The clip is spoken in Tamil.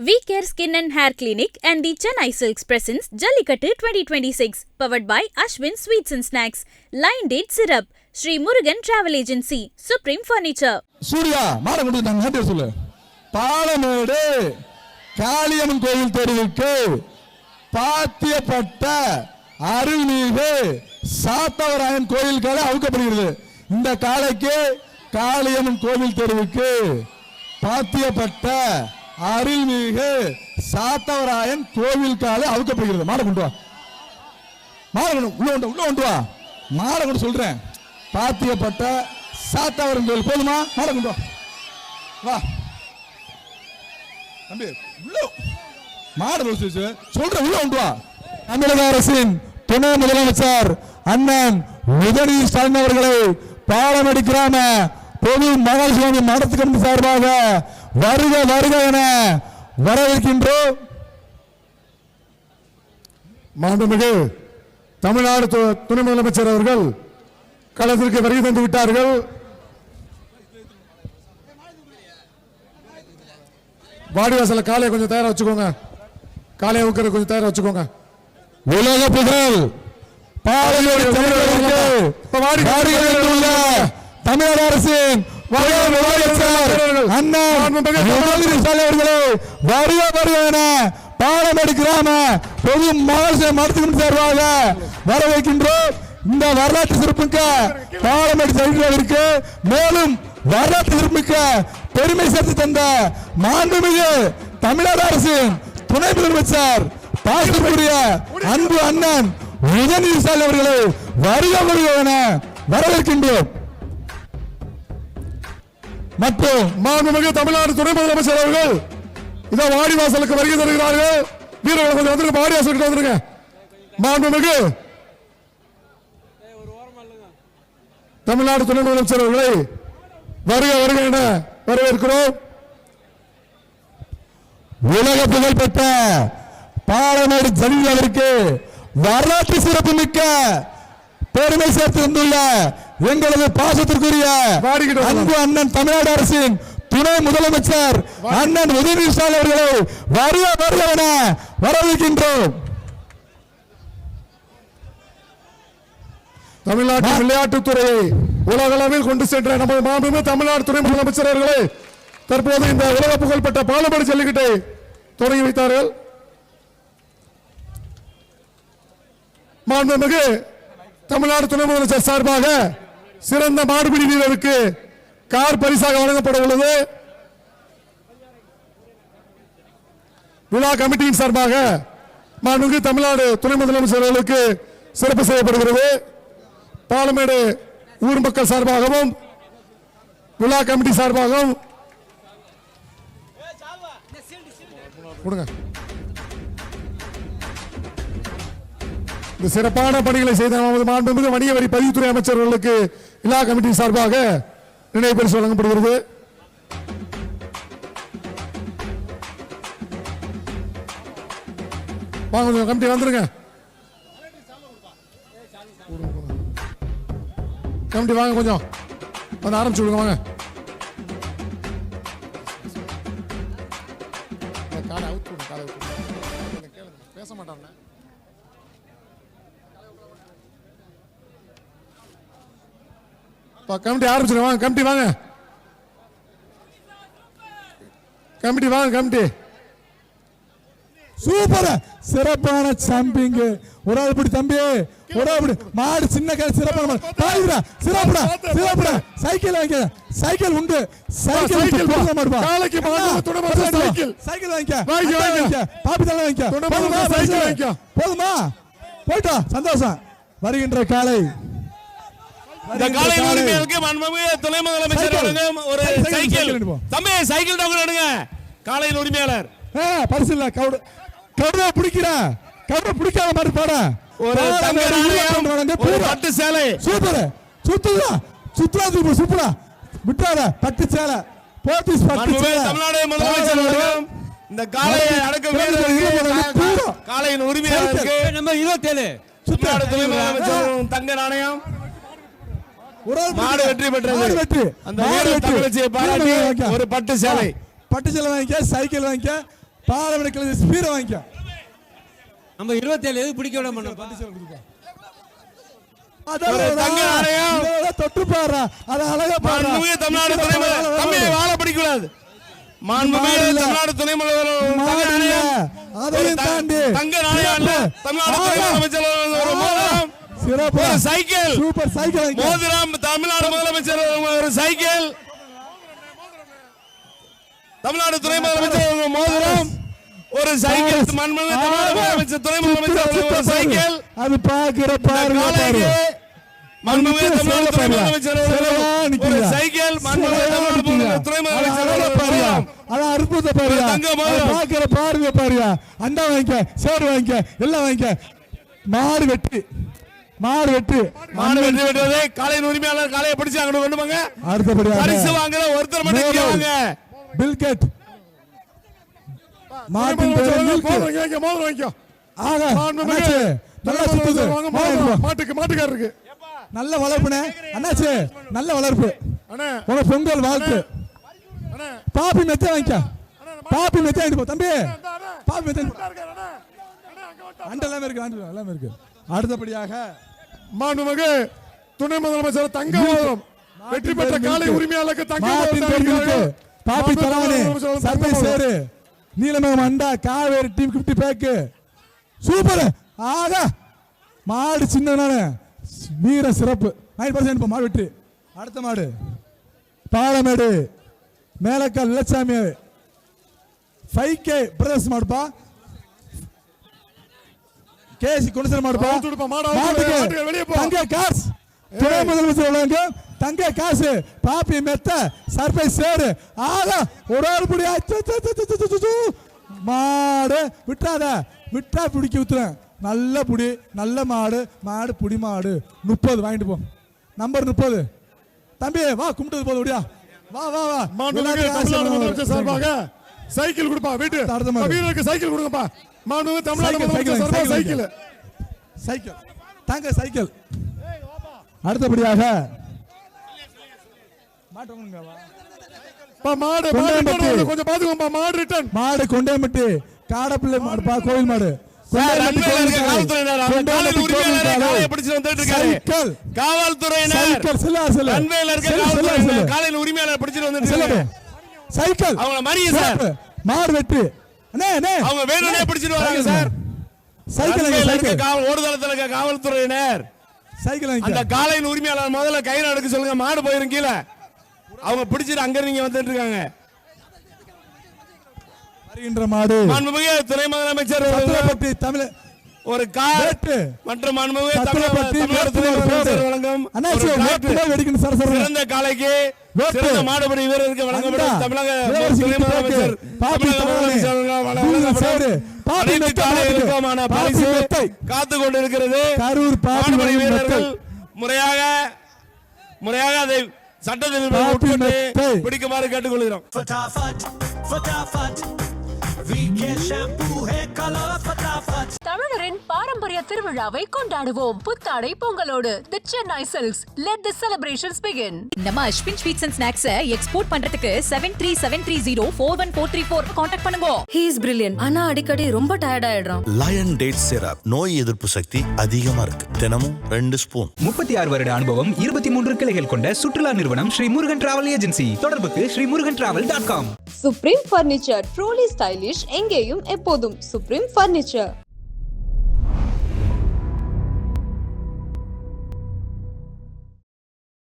VCare skin and hair clinic and the Chennai Silks presents jallikattu twenty twenty six powered by Ashwin sweets and snacks line date syrup Sri Murugan travel agency supreme furniture Suriya மாட முடிந்தாங்க சொல்லு பாலமேடு காளியம்மன் கோயில் தெருவுக்கு பாத்தியப்பட்ட அருள்மிகு சாத்தவராயன் கோயில்களை அவுக்கப்படுகிறது இந்த காலைக்கு காளியம்மன் கோவில் தெருவுக்கு பாத்தியப்பட்ட அருள்மிகு சாத்தவராயன் கோவில் காலை அவுக்கப்படுகிறது மாட கொண்டு வா. மாட கொண்டு உள்ள கொண்டு உள்ள கொண்டு வா. மாட கொண்டு சொல்றேன். பாத்தியப்பட்ட சாத்தவரன் கோவில். போதுமா? மாட கொண்டு வா. வா. தம்பி உள்ள மாட கொண்டு சொல்றேன் உள்ள கொண்டு வா. தமிழக அரசின் துணை முதலமைச்சர் அண்ணன் உதவி ஸ்டாலின் அவர்களை பாலமடி கிராம பொது மகாசுவாமி மடத்துக்கு சார்பாக வருக வருக என வரவேற்கின்றோம் மாண்புமிகு தமிழ்நாடு துணை முதலமைச்சர் அவர்கள் களத்திற்கு வருகை தந்து விட்டார்கள் வாடிவாசல காலையை கொஞ்சம் தயாரா வச்சுக்கோங்க காலையை உட்கார கொஞ்சம் தயாரா வச்சுக்கோங்க உலக புகழ் பாளையோடு தமிழக அரசின் வருக வருக பாலமேடு கிராம பொது மகாசய மருத்துவம் சார்பாக வரவேற்கின்றோம். இந்த வரலாற்று சிறப்புக்க பாலமேடு செல்வதற்கு மேலும் வரலாற்று சிறப்புக்க பெருமை சேர்த்து தந்த மாண்புமிகு தமிழக அரசின் துணை முதலமைச்சர் பாசத்துக்குரிய அன்பு அண்ணன் உதயநிதி ஸ்டாலின் அவர்களை வருக வருக என வரவேற்கின்றோம். மற்றும் மாண்புமிகு தமிழ்நாடு துணை முதலமைச்சர் அவர்கள் இதோ வாடிவாசலுக்கு வருகை தருகிறார்கள். வீரர்கள் கொஞ்சம் வந்துருங்க வாடிவாசலுக்கு வந்துருங்க. மாண்புமிகு தமிழ்நாடு துணை முதலமைச்சர் அவர்களை வருக வருக என வரவேற்கிறோம். உலக புகழ்பெற்ற பாலமேடு ஜமீன்களுக்கு வரலாற்று சிறப்பு மிக்க பெருமை சேர்த்து வந்துள்ள எங்களது பாசத்திற்குரிய அன்பு அண்ணன் தமிழ்நாடு அரசின் துணை முதலமைச்சர் அண்ணன் ஸ்டாலின் அவர்களை வருக வருக என வரவேற்கின்றோம். தமிழ்நாட்டு விளையாட்டுத்துறையை உலகளவில் கொண்டு சென்ற நமது மாண்புமிகு தமிழ்நாடு துணை முதலமைச்சர் அவர்களே தற்போது இந்த உலக புகழ்பெற்ற பாலமேடு ஜல்லிக்கட்டை தொடங்கி வைத்தார்கள். மாண்புமிகு தமிழ்நாடு துணை முதலமைச்சர் சார்பாக சிறந்த மாடுபிடி வீரருக்கு கார் பரிசாக வழங்கப்பட உள்ளது. விழா கமிட்டியின் சார்பாக மாண்புமிகு தமிழ்நாடு துணை முதலமைச்சர் அவர்களுக்கு சிறப்பு செய்யப்படுகிறது. பாலமேடு ஊர் மக்கள் சார்பாகவும் விழா கமிட்டி சார்பாகவும். கொடுங்க. இந்த சிறப்பான பணிகளை செய்த நமது மாண்புமிகு வணிக வரி பதிவுத்துறை அமைச்சர்களுக்கு அவர்களுக்கு கமிட்டி சார்பாக நினைவு பரிசு வழங்கப்படுகிறது. வாங்க கொஞ்சம் கமிட்டி வந்துருங்க. கமிட்டி வாங்க கொஞ்சம். வந்து ஆரம்பிச்சு விடுங்க வாங்க. காலை பேச மாட்டாங்க கமிட்டி ஆரம்பிச்சிருங்க வாங்க கமிட்டி வாங்க. கமிட்டி வாங்க கமிட்டி. சூப்பர். சிறப்பான சாம்பிங். ஒரு ஆள் பிடி தம்பி. ஒரு ஆள் பிடி. மாடு சின்ன கை சிறப்பான பாருடா சிறப்புடா சிறப்புடா. சைக்கிள் வாங்க சைக்கிள் உண்டு. சைக்கிள் சைக்கிள் போடுற மாடு பா. காலைக்கு மாடு, துணை மாடு, சைக்கிள். சைக்கிள் வாங்கிக்க, அட்டை வாங்கிக்க. பாப்பி தலை வாங்கிக்க. துணை மாடு, போதுமா சைக்கிள். போதுமா? போயிட்டா சந்தோஷம். வருகின்ற காலை. இந்த காலை காலை. உரிமையாளருக்கு மாண்புமிகு துணை முதலமைச்சர். வழங்கும் ஒரு சைக்கிள். தம்பி சைக்கிள் டோக்கன் எடுங்க. காலையில் உரிமையாளர். பரிசு இல்ல கவுடு கவுட பிடிக்கிற. கவுட பிடிக்காத மாதிரி பாட. ஒரு பட்டு சேலை. சூப்பர். சுத்துதா சுத்துறா திரும்ப சூப்பரா விட்டாத பட்டு சேலை. போத்தீஸ் பட்டு சேலை. தமிழ்நாடு முதலமைச்சர் வழங்கும் இந்த காலையை அடக்க வீரருக்கு காலையின் உரிமையாளருக்கு நம்பர் இருபத்தேழு. தமிழ்நாடு துணை முதலமைச்சர் தங்க நாணயம். மாடு வெற்றி பெற்றது. மாடு வெற்றி அந்த மாடு வீரர் வெற்றி. தங்கச்சியை பாராட்டி. ஒரு பட்டு சேலை. பட்டு சேலை வாங்கிக்க சைக்கிள் வாங்கிக்க பாலமேடு கிளை ஸ்பீரை வாங்கிக்க நம்ம இருபத்தேழு எது பிடிக்க விட மாட்டோம் தங்க நாணயம். இதோட தொட்டு பாடுறா அது அழகா தமிழ்நாடு தம்பி வாழ பிடிக்கூடாது மாண்புமிகு. தமிழ்நாடு துணை முதல்வர். அதையும் தாண்டி தங்க நாணயம். தமிழ்நாடு துணை சிறப்பு சைக்கிள் சூப்பர் சைக்கிள். மோதிரம் தமிழ்நாடு முதலமைச்சர் ஒரு சைக்கிள் தமிழ்நாடு துணை முதலமைச்சர் மோதிரம் ஒரு சைக்கிள் மண்மணி தமிழ்நாடு முதலமைச்சர் துணை முதலமைச்சர் ஒரு. சைக்கிள் அது பாக்குற பாருங்க தமிழ்நாடு துணை பாருங்க. முதலமைச்சர் ஒரு-. சைக்கிள் சிலையா தமிழ்நாடு. துணை முதலமைச்சர். மோதிரம். அது அற்புத. பாக்குற பாருங்க பாருயா. அண்டா வாங்கிக்க சேர் வாங்கிக்க எல்லாம் வாங்கிக்க மாடு வெட்டி மாடு வெட்டி. மாடு வெற்றி பெற்றது காலையின் உரிமையாளர் காலையை பிடிச்சு அங்கிட்டு கொண்டு போங்க. அடுத்தபடியாக பரிசு வாங்குற ஒருத்தர் மட்டும் வாங்க. பில்கெட். மாட்டின் பேரு மில்க். மோதிரம் வாங்கிக்கோ ஆக நல்லா சுத்துது. வாங்க. மாட்டுக்கு மாட்டுக்காரருக்கு. நல்ல வளர்ப்புனே அண்ணாச்சி நல்ல வளர்ப்பு. உனக்கு பொங்கல் வாழ்த்து. பாப்பி மெத்த வாங்கிக்க. பாப்பி மெத்த வாங்கிட்டு போ தம்பி. பாப்பி மெத்த இருக்காரு, அண்ணே அண்ணே அங்க வாங்க. அண்ட எல்லாமே இருக்கு ஆண்டு எல்லாமே இருக்கு. அடுத்தபடியாக மாண்புமிகு துணை முதலமைச்சர் தங்க வெற்றி பெற்ற காலை. உரிமையாளருக்கு தங்க. பாப்பி சர்ப்ரைஸ் மோதிரம். சேரு நீலமகம் அண்டா Kaveri team gift pack super. ஆக மாடு சின்னனானு வீர சிறப்பு. நைன் பர்சன்ட் மாடு வெற்றி. அடுத்த மாடு. Palamedu. Melakkal Ilachami five K brothers மாடுப்பா. கேசி குணசர மாடுப்பா விடுப்பா, மாடு வெளியே போ. தங்க காசு. துணை முதலமைச்சர் உள்ளவங்க தங்க காசு பாப்பி மெத்த சர்ப்ரைஸ் சேரு. ஆகா ஒரு ஆள் புடி. மாடு விட்டாத. விட்டா பிடிக்க ஊத்துறேன். நல்ல புடி நல்ல மாடு மாடு புடி மாடு. முப்பது வாங்கிட்டு போ. நம்பர் முப்பது. தம்பி வா கும்பிட்டது போதும் முடியா வா வா வா. சார்பாக சைக்கிள் கொடுப்பா வீட்டு. வீரருக்கு சைக்கிள் கொடுங்கப்பா. மாண்புமிகு தமிழ்நாடு சார்பாக சைக்கிள் சைக்கிள். தாங்க சைக்கிள். அடுத்தபடியாக மாடு மாடு. கொஞ்சம் பாத்துக்கோப்பா மாடு ரிட்டர்ன் மாடு கொண்டேம்பட்டி காடப்பிள்ளை மாடு பா கோவில் மாடு. காவல்துறையினர், காலையில் உரிமையாளரை பிடிச்சிட்டு. இருக்காரு. சைக்கிள். அவங்கள மறியுங்க சார். மாடு வெற்றி அண்ணே அண்ணே. அவங்க வேணும்னே பிடிச்சிட்டு வராங்க சார். Cycle cycle. காவல் ஓடுதளத்தில் இருக்க காவல்துறையினர். சைக்கிள் அந்த காலையின் உரிமையாளர் முதல்ல கயிறு எடுக்க சொல்லுங்க மாடு போயிரும் கீழே. அவங்க பிடிச்சிட்டு அங்க நீங்க வந்துட்டு இருக்காங்க. வருகின்ற மாடு. மாண்புமிகு துணை முதலமைச்சர் தமிழ் ஒரு கார் வேட்டு. மற்றும் மாண்புமிகு சத்திரப்பட்டி தமிழக- தமிழக துணை வேட்டு முதலமைச்சர் போடு. வழங்கும் அண்ணாச்சி ஒரு வேட்டு காற்று. போய் வெடிக்கணும் சர சர சிறந்த காலைக்கு வேட்டு. சிறந்த மாடுபடி வீரருக்கு வழங்கப்படும் அண்டா. தமிழக இளவரசி துணை கிட்ட முதலமைச்சர் கேக்கு. பாப்பி தமிழக தரவணை. முதலமைச்சர் அவர்களால் வழ- பூவில் வழங்கப்படும் சேரு. பாப்பி அனைத்து மெத்தை காலைகளுக்குமான மாட்டுக்கு. பரிசு பாப்பி மெத்தை. காத்து கொண்டிருக்கிறது கரூர் பாப்பி மாடுபடி வழங்கும் வீரர்கள் மெத்தை. முறையாக முறையாக அதை சட்டத்தில் பாப்பி உட்பட்டு மெத்தை. பிடிக்குமாறு கேட்டுக்கொள்கிறோம் फटाफट फटाफट वीके शैम्पू है कलर फटाफट தமிழரின் பாரம்பரிய திருவிழாவை கொண்டாடுவோம். புத்தாடை பொங்கலோடு. The Chennai Silks let the celebrations begin நம்ம அஸ்வின் ஸ்வீட்ஸ் அண்ட் ஸ்நாக்ஸை எக்ஸ்போர்ட் பண்றதுக்கு seven three seven three zero four one four three four contact பண்ணுங்க. ஹீ இஸ் பிரில்லியன்ட் ஆனா அடிக்கடி ரொம்ப டயர்ட் ஆயிடுறான். லயன் டேட் சிரப் நோய் எதிர்ப்பு சக்தி அதிகமா இருக்கு. தினமும் ரெண்டு ஸ்பூன் முப்பத்தி ஆறு வருட அனுபவம் இருபத்தி மூன்று கிளைகள் கொண்ட சுற்றுலா நிறுவனம் ஸ்ரீ முருகன் டிராவல் ஏஜென்சி தொடர்புக்கு Sri Murugan travel dot com supreme furniture truly stylish எங்கேயும் எப்போதும் சுப்ரீம் ஃபர்னிச்சர்